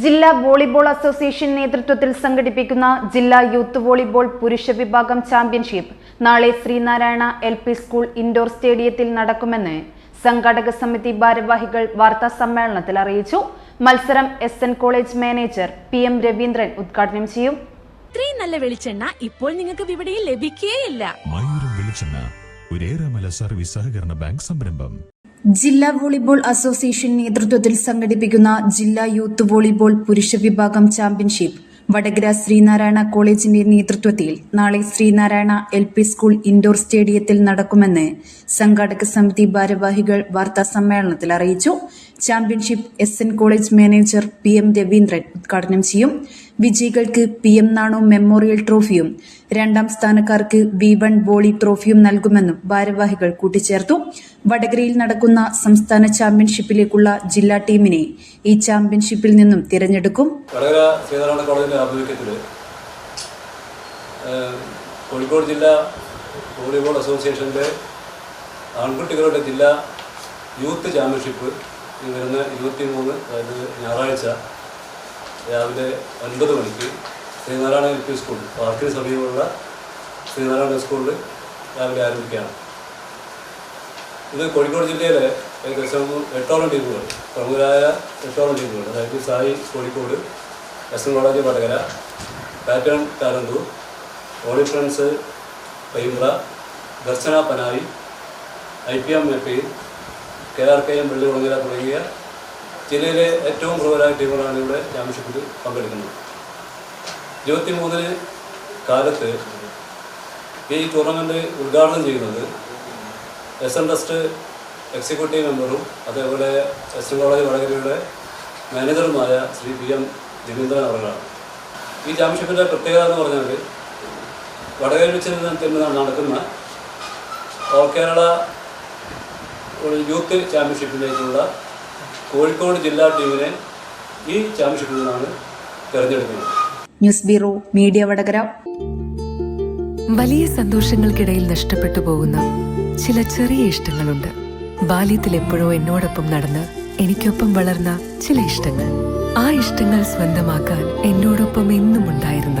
ജില്ലാ volleyball association നേതൃത്വത്തിൽ സംഘടിപ്പിക്കുന്ന ജില്ലാ യൂത്ത് വോളിബോൾ പുരുഷ വിഭാഗം ചാമ്പ്യൻഷിപ്പ് നാളെ Sreenarayana L P school indoor സ്റ്റേഡിയത്തിൽ നടക്കുമെന്ന് സംഘാടക സമിതി ഭാരവാഹികൾ വാർത്താ സമ്മേളനത്തിൽ അറിയിച്ചു. മത്സരം S N college manager P M Raveendran ഉദ്ഘാടനം ചെയ്യും. ഇത്രയും നല്ല വെളിച്ചെണ്ണ ഇപ്പോൾ നിങ്ങൾക്ക് വിപണിയിൽ ലഭിക്കുകയില്ല മയൂരം വെളിച്ചെണ്ണ ഒരേറെമല സർവീസ് സഹകരണ ബാങ്ക് സംരംഭം. ജില്ലാ വോളിബോൾ അസോസിയേഷൻ നേതൃത്വത്തിൽ സംഘടിപ്പിക്കുന്ന ജില്ലാ യൂത്ത് വോളിബോൾ പുരുഷ വിഭാഗം ചാമ്പ്യൻഷിപ്പ് വടകര ശ്രീനാരായണ കോളേജിന്റെ നേതൃത്വത്തിൽ നാളെ Sreenarayana L P school indoor സ്റ്റേഡിയത്തിൽ നടക്കുമെന്ന് സംഘാടക സമിതി ഭാരവാഹികൾ വാർത്താ സമ്മേളനത്തിൽ അറിയിച്ചു. Championship S N college manager P M Raveendran ഉദ്ഘാടനം ചെയ്യും. വിജയികൾക്ക് പി എം നാണു മെമ്മോറിയൽ ട്രോഫിയും രണ്ടാം സ്ഥാനക്കാർക്ക് വി വൺ വോളി ട്രോഫിയും നൽകുമെന്നും ഭാരവാഹികൾ കൂട്ടിച്ചേർത്തു. വടകരയിൽ നടക്കുന്ന സംസ്ഥാന ചാമ്പ്യൻഷിപ്പിലേക്കുള്ള ജില്ലാ ടീമിനെ ഈ ചാമ്പ്യൻഷിപ്പിൽ നിന്നും തിരഞ്ഞെടുക്കും. കോഴിക്കോട് ജില്ലാ വോളിബോൾ അസോസിയേഷന്റെ ആൺകുട്ടികളുടെ ജില്ലാ യൂത്ത് ചാമ്പ്യൻഷിപ്പ് വരുന്ന ഇരുപത്തി മൂന്ന് അതായത് ഞായറാഴ്ച രാവിലെ ഒൻപത് മണിക്ക് ശ്രീനാരായണ എൽ പി സ്കൂൾ പാർക്കിന് സമീപമുള്ള ശ്രീനാരായണ സ്കൂളിൽ രാവിലെ ആരംഭിക്കുകയാണ്. ഇത് കോഴിക്കോട് ജില്ലയിലെ ഏകദേശം എട്ടോളം ടീമുകൾ പ്രമുഖരായ എട്ടോളം ടീമുകൾ അതായത് Sai Kozhikode S N college Vadakara pattern Karanthur Oli friends Paimpra Darshana Panayi I P M A P K R K M Vellikulangara തുടങ്ങിയ ജില്ലയിലെ ഏറ്റവും പ്രബലമായ ടീമുകളാണ് ഇവിടെ ചാമ്പ്യൻഷിപ്പിൽ പങ്കെടുക്കുന്നത്. ഇരുപത്തി മൂന്നിന് കാലത്ത് ഈ ടൂർണമെന്റ് ഉദ്ഘാടനം ചെയ്യുന്നത് എസ് എൻ ട്രസ്റ്റ് എക്സിക്യൂട്ടീവ് മെമ്പറും അതേപോലെ എസ് എൻ കോളേജ് വടകരയുടെ മാനേജറുമായ ശ്രീ പി എം രവീന്ദ്രൻ അവர்களാണ് ഈ ചാമ്പ്യൻഷിപ്പിന്റെ പ്രത്യേകത എന്ന് പറഞ്ഞാൽ വടകരയിൽ വെച്ച് നടക്കുന്ന ഓൾ കേരള ഒരു യൂത്ത് ചാമ്പ്യൻഷിപ്പിലേക്കുള്ള കോഴിക്കോട് ജില്ലാ ടീമിനെ ഈ ചാമ്പ്യൻഷിപ്പിൽ നിന്നാണ് തിരഞ്ഞെടുക്കുന്നത്. News bureau media Vadakara. വലിയ സന്തോഷങ്ങൾക്കിടയിൽ നഷ്ടപ്പെട്ടു പോകുന്ന ചില ചെറിയ ഇഷ്ടങ്ങളുണ്ട്. ബാല്യത്തിൽ എപ്പോഴോ എന്നോടൊപ്പം നടന്ന് എനിക്കൊപ്പം വളർന്ന ചില ഇഷ്ടങ്ങൾ. ആ ഇഷ്ടങ്ങൾ സ്വന്തമാക്കാൻ എന്നോടൊപ്പം എന്നും ഉണ്ടായിരുന്ന